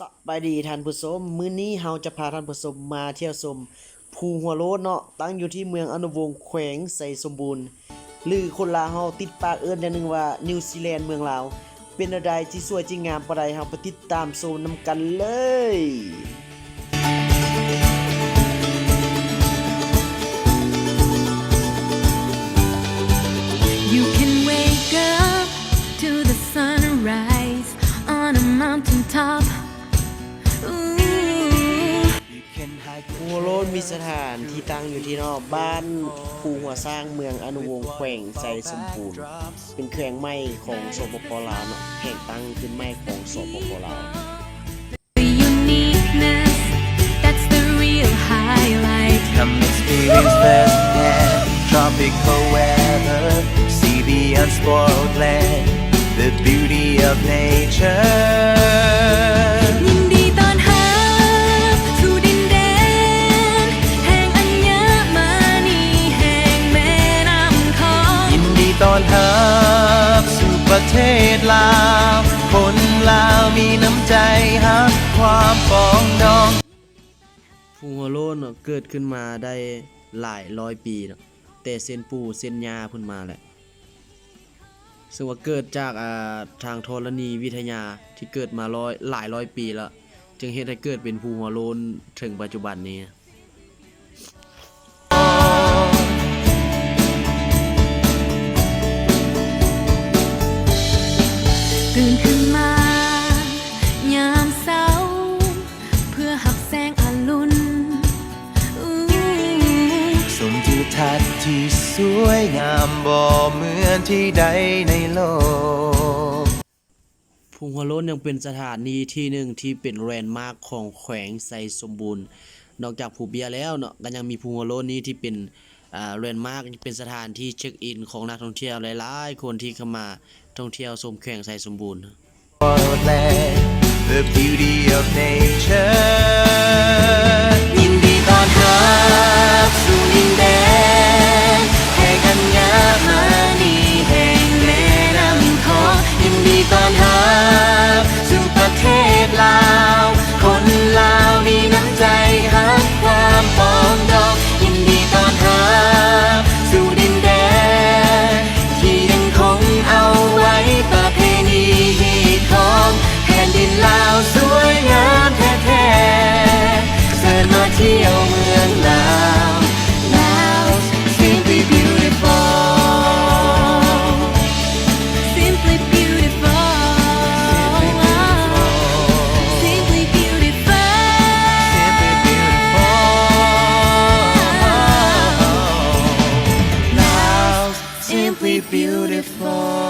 สบายดีท่านผู้ชมมื้อนี้เราจะพาท่านผู้ชมมาเที่ยวชมภูหัวโลนเนาะตั้งอยู่ที่เมืองอนุวงศ์แขวงไสสมบูรณ์ หรือคนลาวเฮาติดปากเอิ้นอย่างหนึงว่านิวซีแลนด์เมืองลาว เป็นอะไรที่สวยจริงงามปานใดเฮาไปติดตามชมนํกันเลย มีสถานที่ตั้งอยู่ที่เนอกบ้านภูหัวสร้างเมืองอนุวงศ์แขวงไสสมบูรณ์เป็นแขวงใหม่ของสปปลาวเนาะแห่งตั้งขึ้นใหม่ของสปปลาว The uniqueness, that's the real highlight. Come ประเทศลาว คนลาวมีน้ำใจฮักความปรองดองภูหัวโลนเนาะเกิดขึ้นมาได้หลายร้อยปีเนาะแต่เส้นปูเส้นยาพิ่นมาแหละซึ่งว่าเกิดจากอ่าทางธรณีวิทยาที่เกิดมาร้อยหลายร้อยปีแล้ว จึงเฮ็ดให้เกิดเป็นภูหัวโลนถึงปัจจุบันนี้ ตื่นขึ้นมายามเช้า เพื่อหับแสงอรุณอู้สมทิวทัศน์ที่สวยงามบ่เหมือนที่ใดในโลกภูหัวโล้นยังเป็นสถานีที่หนึ่งที่เป็นแลนด์มาร์คของแขวงไซสมบูรณ์ นอกจากภูเบียแล้วเนาะก็ยังมีภูหัวโล้นนี้ที่เป็นอ่าแลนด์มาร์คเป็นสถานที่เช็คอินของนักท่องเที่ยวหลายๆ คนที่เข้ามา ท่องเที่ยวสมแข่งใส่สมบูรณ์ The beauty of nature beautiful